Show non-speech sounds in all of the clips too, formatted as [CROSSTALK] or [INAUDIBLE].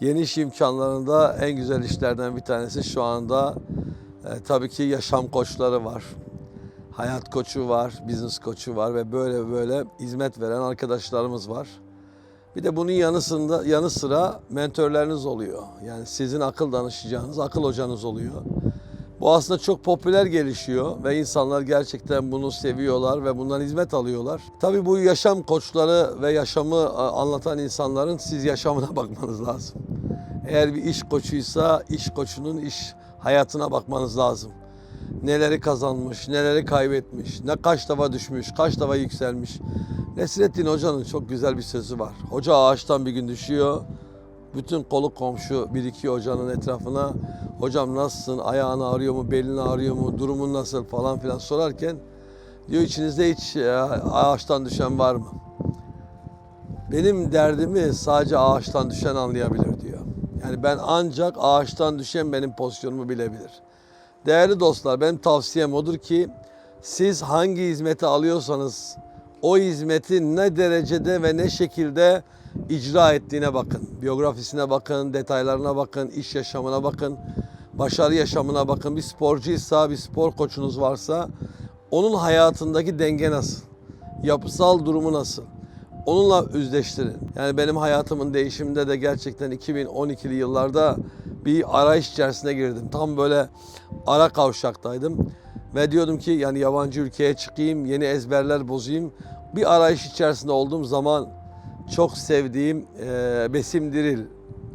Yeni iş imkanlarında en güzel işlerden bir tanesi şu anda e, tabii ki yaşam koçları var. Hayat koçu var, business koçu var ve böyle böyle hizmet veren arkadaşlarımız var. Bir de bunun yanısında yanı sıra mentörleriniz oluyor. Yani sizin akıl danışacağınız akıl hocanız oluyor. Bu aslında çok popüler gelişiyor ve insanlar gerçekten bunu seviyorlar ve bundan hizmet alıyorlar. Tabii bu yaşam koçları ve yaşamı a, anlatan insanların siz yaşamına [LAUGHS] bakmanız lazım. Eğer bir iş koçuysa iş koçunun iş hayatına bakmanız lazım. Neleri kazanmış, neleri kaybetmiş, ne kaç defa düşmüş, kaç defa yükselmiş. Nesrettin Hoca'nın çok güzel bir sözü var. Hoca ağaçtan bir gün düşüyor. Bütün kolu komşu birikiyor hocanın etrafına. Hocam nasılsın, ayağın ağrıyor mu, belin ağrıyor mu, durumun nasıl falan filan sorarken diyor içinizde hiç e, ağaçtan düşen var mı? Benim derdimi sadece ağaçtan düşen anlayabilir diyor. Yani ben ancak ağaçtan düşen benim pozisyonumu bilebilir. Değerli dostlar benim tavsiyem odur ki siz hangi hizmeti alıyorsanız o hizmeti ne derecede ve ne şekilde icra ettiğine bakın. Biyografisine bakın, detaylarına bakın, iş yaşamına bakın, başarı yaşamına bakın. Bir sporcuysa, bir spor koçunuz varsa onun hayatındaki denge nasıl? Yapısal durumu nasıl? Onunla yüzleştirin. Yani benim hayatımın değişiminde de gerçekten 2012'li yıllarda bir arayış içerisine girdim. Tam böyle ara kavşaktaydım. Ve diyordum ki yani yabancı ülkeye çıkayım, yeni ezberler bozayım. Bir arayış içerisinde olduğum zaman çok sevdiğim e, Besim Diril.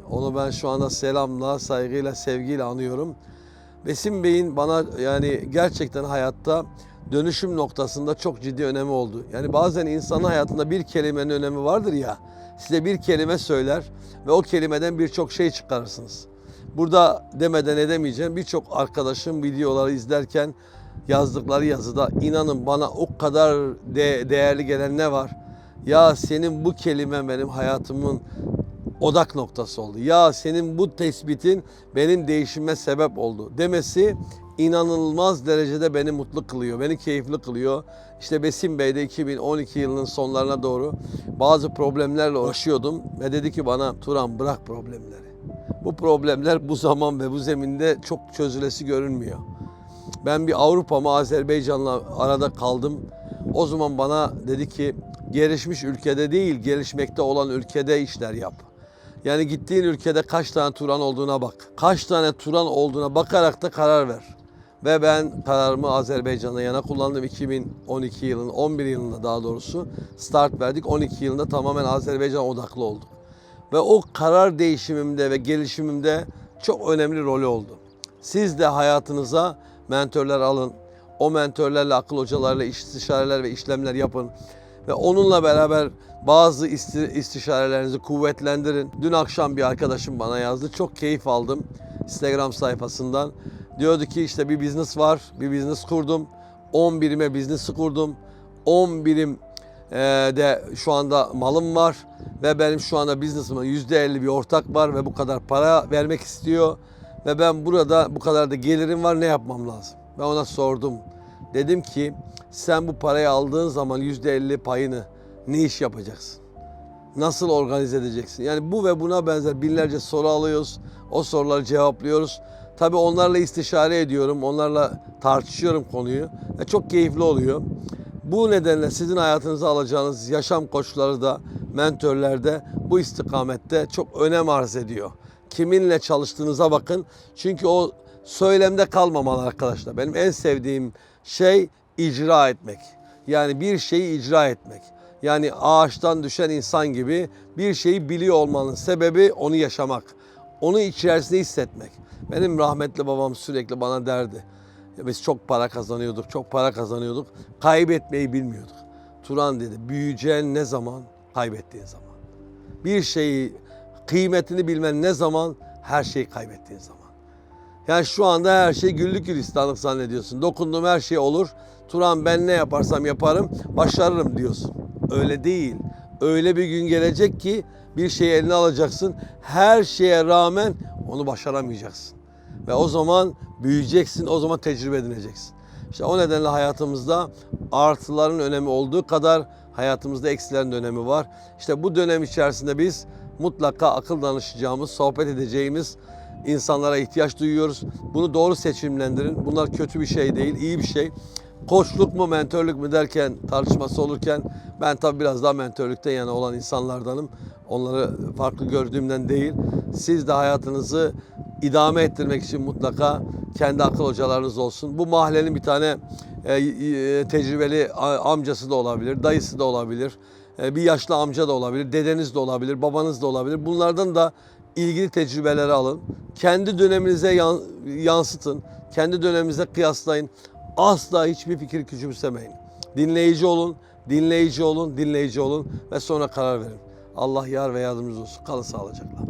Onu ben şu anda selamla, saygıyla, sevgiyle anıyorum. Besim Bey'in bana yani gerçekten hayatta dönüşüm noktasında çok ciddi önemi oldu. Yani bazen insanın hayatında bir kelimenin önemi vardır ya. Size bir kelime söyler ve o kelimeden birçok şey çıkarırsınız. Burada demeden edemeyeceğim birçok arkadaşım videoları izlerken yazdıkları yazıda inanın bana o kadar de- değerli gelen ne var? Ya senin bu kelimen benim hayatımın odak noktası oldu. Ya senin bu tespitin benim değişime sebep oldu demesi inanılmaz derecede beni mutlu kılıyor, beni keyifli kılıyor. İşte Besim Bey'de 2012 yılının sonlarına doğru bazı problemlerle uğraşıyordum ve dedi ki bana Turan bırak problemleri. Bu problemler bu zaman ve bu zeminde çok çözülesi görünmüyor. Ben bir Avrupa mı Azerbaycan'la arada kaldım. O zaman bana dedi ki gelişmiş ülkede değil gelişmekte olan ülkede işler yap. Yani gittiğin ülkede kaç tane Turan olduğuna bak. Kaç tane Turan olduğuna bakarak da karar ver. Ve ben kararımı Azerbaycan'a yana kullandım 2012 yılının 11 yılında daha doğrusu start verdik. 12 yılında tamamen Azerbaycan odaklı olduk. Ve o karar değişimimde ve gelişimimde çok önemli rolü oldu. Siz de hayatınıza mentörler alın. O mentörlerle, akıl hocalarla istişareler ve işlemler yapın. Ve onunla beraber bazı isti- istişarelerinizi kuvvetlendirin. Dün akşam bir arkadaşım bana yazdı. Çok keyif aldım Instagram sayfasından. Diyordu ki işte bir business var, bir business kurdum. 10 birime business'ı kurdum. 10 birim ee, de şu anda malım var ve benim şu anda business'ıma %50 bir ortak var ve bu kadar para vermek istiyor ve ben burada bu kadar da gelirim var ne yapmam lazım? Ben ona sordum. Dedim ki sen bu parayı aldığın zaman %50 payını ne iş yapacaksın? Nasıl organize edeceksin? Yani bu ve buna benzer binlerce soru alıyoruz. O soruları cevaplıyoruz. Tabii onlarla istişare ediyorum. Onlarla tartışıyorum konuyu. Ve çok keyifli oluyor. Bu nedenle sizin hayatınıza alacağınız yaşam koçları da, mentörler de bu istikamette çok önem arz ediyor. Kiminle çalıştığınıza bakın. Çünkü o söylemde kalmamalı arkadaşlar. Benim en sevdiğim şey icra etmek. Yani bir şeyi icra etmek. Yani ağaçtan düşen insan gibi bir şeyi biliyor olmanın sebebi onu yaşamak. Onu içerisinde hissetmek. Benim rahmetli babam sürekli bana derdi. Biz çok para kazanıyorduk, çok para kazanıyorduk. Kaybetmeyi bilmiyorduk. Turan dedi, büyüyeceğin ne zaman? Kaybettiğin zaman. Bir şeyi kıymetini bilmen ne zaman? Her şeyi kaybettiğin zaman. Yani şu anda her şey güllük gülistanlık zannediyorsun. Dokunduğum her şey olur. Turan ben ne yaparsam yaparım, başarırım diyorsun. Öyle değil. Öyle bir gün gelecek ki bir şeyi eline alacaksın. Her şeye rağmen onu başaramayacaksın. Ve o zaman büyüyeceksin, o zaman tecrübe edineceksin. İşte o nedenle hayatımızda artıların önemi olduğu kadar hayatımızda eksilerin önemi var. İşte bu dönem içerisinde biz mutlaka akıl danışacağımız, sohbet edeceğimiz insanlara ihtiyaç duyuyoruz. Bunu doğru seçimlendirin. Bunlar kötü bir şey değil, iyi bir şey. Koçluk mu, mentörlük mü derken tartışması olurken ben tabii biraz daha mentörlükten yana olan insanlardanım. Onları farklı gördüğümden değil. Siz de hayatınızı idame ettirmek için mutlaka kendi akıl hocalarınız olsun. Bu mahallenin bir tane e, e, tecrübeli amcası da olabilir, dayısı da olabilir, e, bir yaşlı amca da olabilir, dedeniz de olabilir, babanız da olabilir. Bunlardan da ilgili tecrübeleri alın. Kendi döneminize yan- yansıtın. Kendi döneminize kıyaslayın. Asla hiçbir fikir küçümsemeyin. Dinleyici olun, dinleyici olun, dinleyici olun ve sonra karar verin. Allah yar ve yardımcınız olsun. Kalın sağlıcakla.